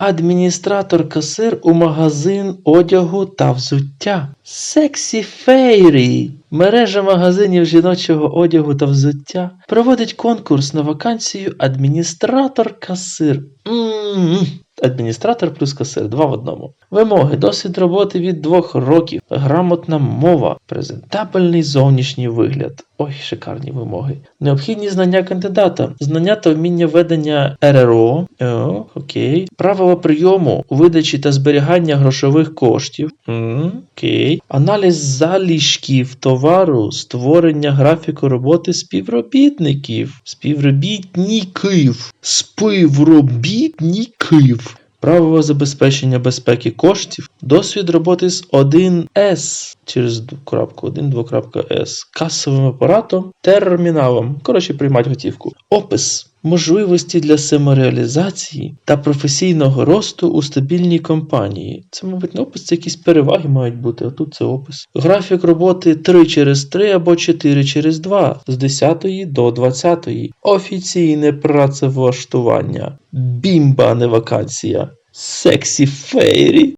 Адміністратор касир у магазин одягу та взуття. Сексі Фейрі. Мережа магазинів жіночого одягу та взуття проводить конкурс на вакансію адміністратор касир. м Адміністратор плюс касир, два в одному. Вимоги, досвід роботи від двох років, грамотна мова, презентабельний зовнішній вигляд. Ой, шикарні вимоги. Необхідні знання кандидата, знання та вміння ведення РРО, О, окей. Правила прийому, видачі та зберігання грошових коштів. Окей. Аналіз залишків товару, створення графіку роботи співробітників. Співробітників. Співробітників. Правила забезпечення безпеки коштів, досвід роботи з 1С через крапку 1, 2.С, касовим апаратом, терміналом. Коротше, приймати готівку. Опис. Можливості для самореалізації та професійного росту у стабільній компанії. Це, мабуть, не опис, це якісь переваги мають бути, а тут це опис. Графік роботи 3 через 3 або 4 через 2 з 10 до 20. Офіційне працевлаштування. Бімба, не вакансія. Сексі фейрі.